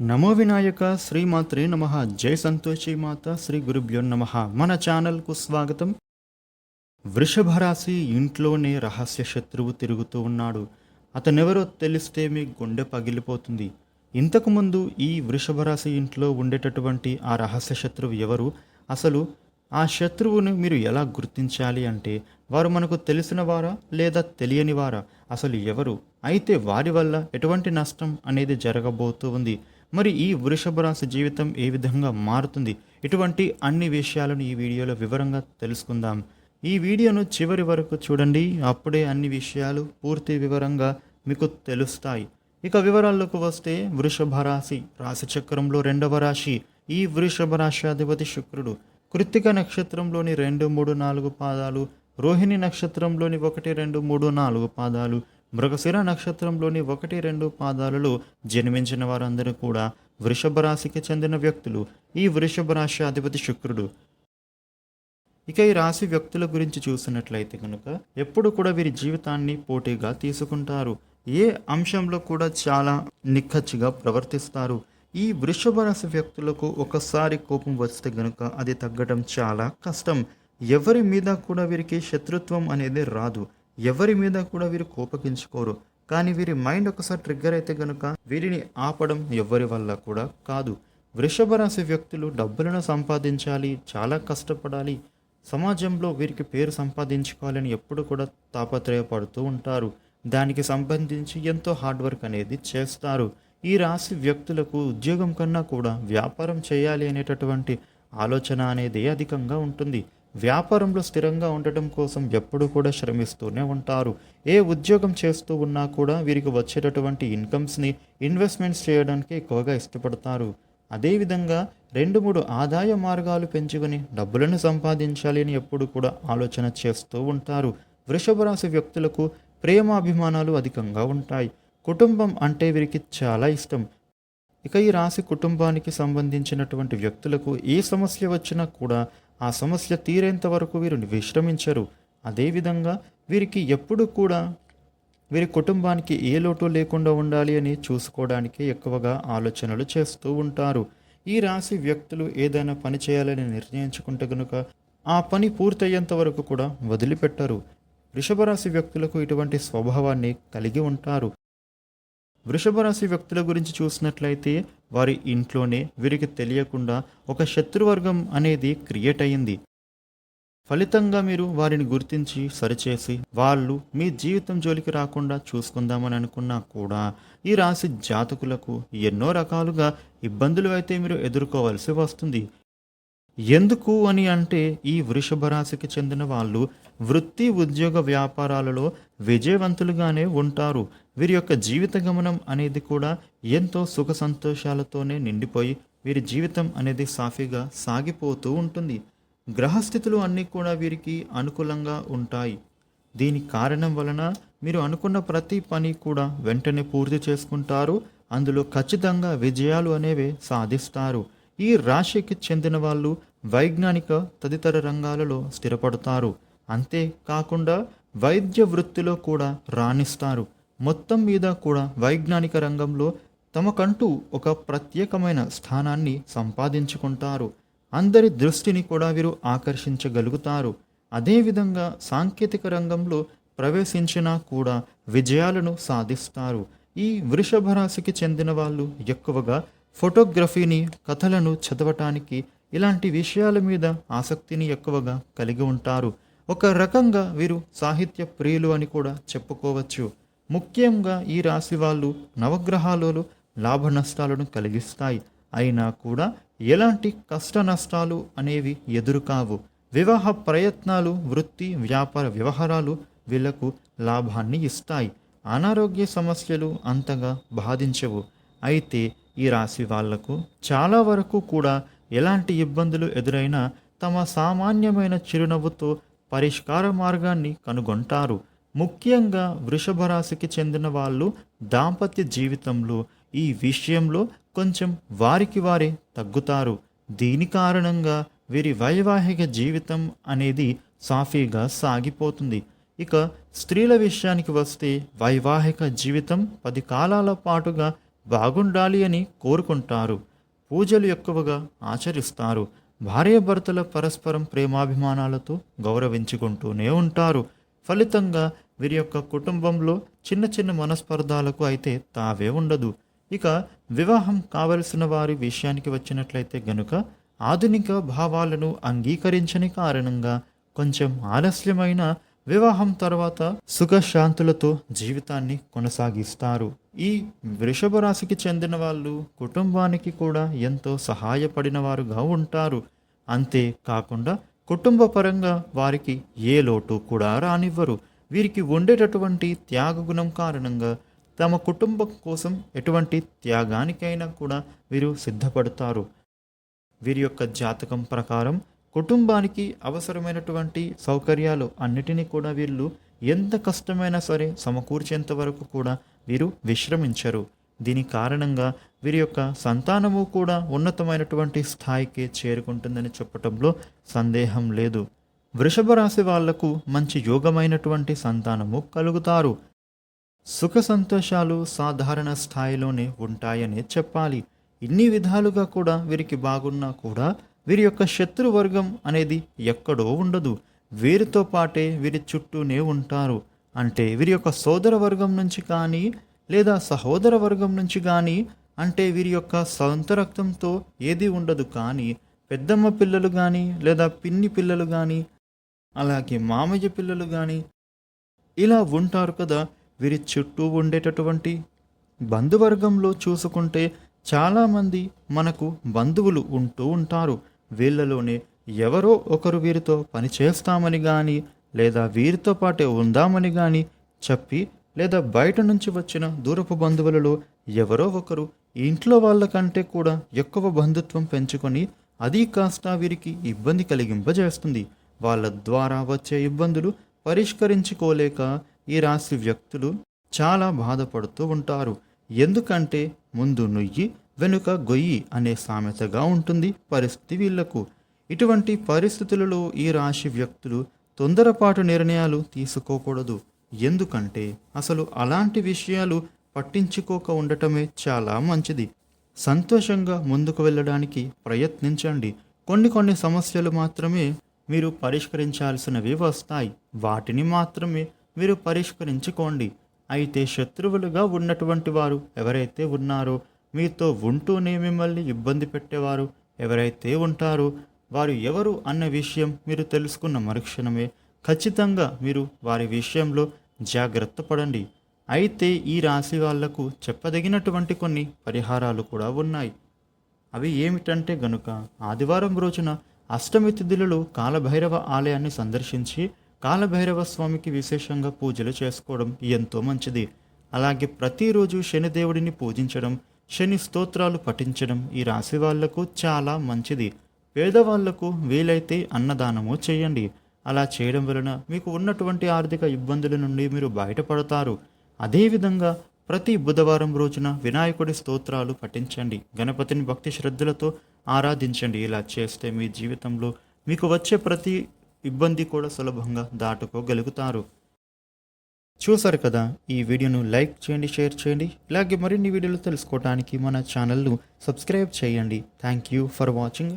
నమో వినాయక శ్రీమాత్రే నమ జై సంతోషి మాత శ్రీ గురుభ్యో నమ. మన ఛానల్కు స్వాగతం. వృషభ రాశి ఇంట్లోనే రహస్య శత్రువు తిరుగుతూ ఉన్నాడు. అతనెవరో తెలిస్తే మీ గుండె పగిలిపోతుంది. ఇంతకుముందు ఈ వృషభ రాశి ఇంట్లో ఉండేటటువంటి ఆ రహస్య శత్రువు ఎవరు? అసలు ఆ శత్రువును మీరు ఎలా గుర్తించాలి అంటే వారు మనకు తెలిసిన వారా లేదా తెలియని వారా అసలు ఎవరు? అయితే వారి వల్ల ఎటువంటి నష్టం అనేది జరగబోతూ ఉంది. మరి ఈ వృషభ రాశి జీవితం ఏ విధంగా మారుతుంది? ఇటువంటి అన్ని విషయాలను ఈ వీడియోలో వివరంగా తెలుసుకుందాం. ఈ వీడియోను చివరి వరకు చూడండి. అప్పుడే అన్ని విషయాలు పూర్తి వివరంగా మీకు తెలుస్తాయి. ఇక వివరాల్లోకి వస్తే వృషభ రాశి రాశి చక్రంలో రెండవ రాశి ఈ వృషభ రాశి అధిపతి శుక్రుడు. కృత్తిక నక్షత్రంలోని రెండు మూడు నాలుగు పాదాలు రోహిణి నక్షత్రంలోని ఒకటి రెండు మూడు నాలుగు పాదాలు మృగశిర నక్షత్రంలోని ఒకటి రెండు పాదాలలో జన్మించిన వారందరూ కూడా వృషభ రాశికి చెందిన వ్యక్తులు. ఈ వృషభ రాశి అధిపతి శుక్రుడు. ఇక ఈ రాశి వ్యక్తుల గురించి చూసినట్లయితే కనుక ఎప్పుడు కూడా వీరి జీవితాన్ని పోటీగా తీసుకుంటారు. ఏ అంశంలో కూడా చాలా నిక్కచ్చిగా ప్రవర్తిస్తారు. ఈ వృషభ రాశి వ్యక్తులకు ఒకసారి కోపం వస్తే గనుక అది తగ్గడం చాలా కష్టం. ఎవరి మీద కూడా వీరికి శత్రుత్వం అనేది రాదు. ఎవరి మీద కూడా వీరు కోపగించుకోరు. కానీ వీరి మైండ్ ఒకసారి ట్రిగ్గర్ అయితే గనుక వీరిని ఆపడం ఎవరి వల్ల కూడా కాదు. వృషభ రాశి వ్యక్తులు డబ్బులను సంపాదించాలి చాలా కష్టపడాలి. సమాజంలో వీరికి పేరు సంపాదించుకోవాలని ఎప్పుడు కూడా తాపత్రయపడుతూ ఉంటారు. దానికి సంబంధించి ఎంతో హార్డ్ వర్క్ అనేది చేస్తారు. ఈ రాశి వ్యక్తులకు ఉద్యోగం కన్నా కూడా వ్యాపారం చేయాలి అనేటటువంటి ఆలోచన అనేది అధికంగా ఉంటుంది. వ్యాపారంలో స్థిరంగా ఉండటం కోసం ఎప్పుడు కూడా శ్రమిస్తూనే ఉంటారు. ఏ ఉద్యోగం చేస్తూ ఉన్నా కూడా వీరికి వచ్చేటటువంటి ఇన్కమ్స్ని ఇన్వెస్ట్మెంట్స్ చేయడానికి ఎక్కువగా ఇష్టపడతారు. అదేవిధంగా రెండు మూడు ఆదాయ మార్గాలు పెంచుకొని డబ్బులను సంపాదించాలి అని ఎప్పుడు కూడా ఆలోచన చేస్తూ ఉంటారు. వృషభ రాశి వ్యక్తులకు ప్రేమాభిమానాలు అధికంగా ఉంటాయి. కుటుంబం అంటే వీరికి చాలా ఇష్టం. ఇక ఈ రాశి కుటుంబానికి సంబంధించినటువంటి వ్యక్తులకు ఏ సమస్య వచ్చినా కూడా ఆ సమస్య తీరేంత వరకు వీరు విశ్రమించరు. అదేవిధంగా వీరికి ఎప్పుడు కూడా వీరి కుటుంబానికి ఏ లోటు లేకుండా ఉండాలి అని చూసుకోవడానికి ఎక్కువగా ఆలోచనలు చేస్తూ ఉంటారు. ఈ రాశి వ్యక్తులు ఏదైనా పని చేయాలని నిర్ణయించుకుంటే కనుక ఆ పని పూర్తయ్యేంత వరకు కూడా వదిలిపెట్టరు. వృషభ రాశి వ్యక్తులకు ఇటువంటి స్వభావాన్ని కలిగి ఉంటారు. వృషభ రాశి వ్యక్తుల గురించి చూసినట్లయితే వారి ఇంట్లోనే వీరికి తెలియకుండా ఒక శత్రువర్గం అనేది క్రియేట్ అయింది. ఫలితంగా మీరు వారిని గుర్తించి సరిచేసి వాళ్ళు మీ జీవితం జోలికి రాకుండా చూసుకుందామని అనుకున్నా కూడా ఈ రాశి జాతకులకు ఎన్నో రకాలుగా ఇబ్బందులు అయితే మీరు ఎదుర్కోవాల్సి వస్తుంది. ఎందుకు అని అంటే ఈ వృషభ రాశికి చెందిన వాళ్ళు వృత్తి ఉద్యోగ వ్యాపారాలలో విజయవంతులుగానే ఉంటారు. వీరి యొక్క జీవిత గమనం అనేది కూడా ఎంతో సుఖ సంతోషాలతోనే నిండిపోయి వీరి జీవితం అనేది సాఫీగా సాగిపోతూ ఉంటుంది. గ్రహస్థితులు అన్నీ కూడా వీరికి అనుకూలంగా ఉంటాయి. దీని కారణం వలన మీరు అనుకున్న ప్రతి పని కూడా వెంటనే పూర్తి చేసుకుంటారు. అందులో ఖచ్చితంగా విజయాలు అనేవి సాధిస్తారు. ఈ రాశికి చెందిన వాళ్ళు వైజ్ఞానిక తదితర రంగాలలో స్థిరపడతారు. అంతేకాకుండా వైద్య వృత్తిలో కూడా రాణిస్తారు. మొత్తం మీద కూడా వైజ్ఞానిక రంగంలో తమకంటూ ఒక ప్రత్యేకమైన స్థానాన్ని సంపాదించుకుంటారు. అందరి దృష్టిని కూడా వీరు ఆకర్షించగలుగుతారు. అదేవిధంగా సాంకేతిక రంగంలో ప్రవేశించినా కూడా విజయాలను సాధిస్తారు. ఈ వృషభ రాశికి చెందిన వాళ్ళు ఎక్కువగా ఫోటోగ్రఫీని కథలను చదవటానికి ఇలాంటి విషయాల మీద ఆసక్తిని ఎక్కువగా కలిగి ఉంటారు. ఒక రకంగా వీరు సాహిత్య ప్రియులు అని కూడా చెప్పుకోవచ్చు. ముఖ్యంగా ఈ రాశి వాళ్ళు నవగ్రహాలలో లాభ నష్టాలను కలిగిస్తాయి. అయినా కూడా ఎలాంటి కష్ట నష్టాలు అనేవి ఎదురుకావు. వివాహ ప్రయత్నాలు వృత్తి వ్యాపార వ్యవహారాలు వీళ్ళకు లాభాన్ని ఇస్తాయి. అనారోగ్య సమస్యలు అంతగా బాధించవు. అయితే ఈ రాశి వాళ్ళకు చాలా వరకు కూడా ఎలాంటి ఇబ్బందులు ఎదురైనా తమ సామాన్యమైన చిరునవ్వుతో పరిష్కార మార్గాన్ని కనుగొంటారు. ముఖ్యంగా వృషభ రాశికి చెందిన వాళ్ళు దాంపత్య జీవితంలో ఈ విషయంలో కొంచెం వారికి వారే తగ్గుతారు. దీని కారణంగా వీరి వైవాహిక జీవితం అనేది సాఫీగా సాగిపోతుంది. ఇక స్త్రీల విషయానికి వస్తే వైవాహిక జీవితం పది కాలాల పాటుగా బాగుండాలి అని కోరుకుంటారు. పూజలు ఎక్కువగా ఆచరిస్తారు. భార్యాభర్తల పరస్పరం ప్రేమాభిమానాలతో గౌరవించుకుంటూనే ఉంటారు. ఫలితంగా వీరి యొక్క కుటుంబంలో చిన్న చిన్న మనస్పర్ధాలకు అయితే తావే ఉండదు. ఇక వివాహం కావలసిన వారి విషయానికి వచ్చినట్లయితే గనుక ఆధునిక భావాలను అంగీకరించని కారణంగా కొంచెం ఆలస్యమైన వివాహం తర్వాత సుఖశాంతులతో జీవితాన్ని కొనసాగిస్తారు. ఈ వృషభ రాశికి చెందిన వాళ్ళు కుటుంబానికి కూడా ఎంతో సహాయపడిన వారుగా ఉంటారు. అంతే కాకుండా కుటుంబ పరంగా వారికి ఏ లోటు కూడా రానివ్వరు. వీరికి ఉండేటటువంటి త్యాగ గుణం కారణంగా తమ కుటుంబం కోసం ఎటువంటి త్యాగానికైనా కూడా వీరు సిద్ధపడతారు. వీరి యొక్క జాతకం ప్రకారం కుటుంబానికి అవసరమైనటువంటి సౌకర్యాలు అన్నిటినీ కూడా వీళ్ళు ఎంత కష్టమైనా సరే సమకూర్చేంత వరకు కూడా వీరు విశ్రమించరు. దీని కారణంగా వీరి యొక్క సంతానము కూడా ఉన్నతమైనటువంటి స్థాయికి చేరుకుంటుందని చెప్పటంలో సందేహం లేదు. వృషభ రాశి వాళ్ళకు మంచి యోగమైనటువంటి సంతానము కలుగుతారు. సుఖ సంతోషాలు సాధారణ స్థాయిలోనే ఉంటాయనే చెప్పాలి. ఇన్ని విధాలుగా కూడా వీరికి బాగున్నా కూడా వీరి యొక్క శత్రువర్గం అనేది ఎక్కడో ఉండదు. వీరితో పాటే వీరి చుట్టూనే ఉంటారు. అంటే వీరి యొక్క సోదర వర్గం నుంచి కానీ లేదా సహోదర వర్గం నుంచి కానీ అంటే వీరి యొక్క సొంత రక్తంతో ఏది ఉండదు కానీ పెద్దమ్మ పిల్లలు కానీ లేదా పిన్ని పిల్లలు కానీ అలాగే మామయ్య పిల్లలు కానీ ఇలా ఉంటారు కదా వీరి చుట్టూ ఉండేటటువంటి బంధువర్గంలో చూసుకుంటే చాలామంది మనకు బంధువులు ఉంటూ ఉంటారు. వీళ్ళలోనే ఎవరో ఒకరు వీరితో పని చేస్తామని కానీ లేదా వీరితో పాటే ఉందామని కానీ చెప్పి లేదా బయట నుంచి వచ్చిన దూరపు బంధువులలో ఎవరో ఒకరు ఇంట్లో వాళ్ళకంటే కూడా ఎక్కువ బంధుత్వం పెంచుకొని అది కాస్త వీరికి ఇబ్బంది కలిగింపజేస్తుంది. వాళ్ళ ద్వారా వచ్చే ఇబ్బందులు పరిష్కరించుకోలేక ఈ రాశి వ్యక్తులు చాలా బాధపడుతూ ఉంటారు. ఎందుకంటే ముందు నుయ్యి వెనుక గొయ్యి అనే సామెతగా ఉంటుంది పరిస్థితి వీళ్ళకు ఇటువంటి పరిస్థితులలో ఈ రాశి వ్యక్తులు తొందరపాటు నిర్ణయాలు తీసుకోకూడదు. ఎందుకంటే అసలు అలాంటి విషయాలు పట్టించుకోక ఉండటమే చాలా మంచిది. సంతోషంగా ముందుకు వెళ్ళడానికి ప్రయత్నించండి. కొన్ని కొన్ని సమస్యలు మాత్రమే మీరు పరిష్కరించాల్సినవి వస్తాయి. వాటిని మాత్రమే మీరు పరిష్కరించుకోండి. అయితే శత్రువులుగా ఉన్నటువంటి వారు ఎవరైతే ఉన్నారో మీతో ఉంటూనే మిమ్మల్ని ఇబ్బంది పెట్టేవారు ఎవరైతే ఉంటారో వారు ఎవరు అన్న విషయం మీరు తెలుసుకున్న మరుక్షణమే ఖచ్చితంగా మీరు వారి విషయంలో జాగ్రత్త పడండి. అయితే ఈ రాశి వాళ్ళకు చెప్పదగినటువంటి కొన్ని పరిహారాలు కూడా ఉన్నాయి. అవి ఏమిటంటే గనుక ఆదివారం రోజున అష్టమి తిథులలో కాలభైరవ ఆలయాన్ని సందర్శించి కాలభైరవ స్వామికి విశేషంగా పూజలు చేసుకోవడం ఎంతో మంచిది. అలాగే ప్రతిరోజు శనిదేవుడిని పూజించడం శని స్తోత్రాలు పఠించడం ఈ రాశి వాళ్ళకు చాలా మంచిది. పేదవాళ్ళకు వీలైతే అన్నదానము చేయండి. అలా చేయడం వలన మీకు ఉన్నటువంటి ఆర్థిక ఇబ్బందుల నుండి మీరు బయటపడతారు. అదేవిధంగా ప్రతి బుధవారం రోజున వినాయకుడి స్తోత్రాలు పఠించండి. గణపతిని భక్తి శ్రద్ధలతో ఆరాధించండి. ఇలా చేస్తే మీ జీవితంలో మీకు వచ్చే ప్రతి ఇబ్బంది కూడా సులభంగా దాటుకోగలుగుతారు. చూసారు కదా ఈ వీడియోను లైక్ చేయండి షేర్ చేయండి. ఇలాగే మరిన్ని వీడియోలు తెలుసుకోవడానికి మన ఛానల్ను సబ్స్క్రైబ్ చేయండి. Thank you for watching.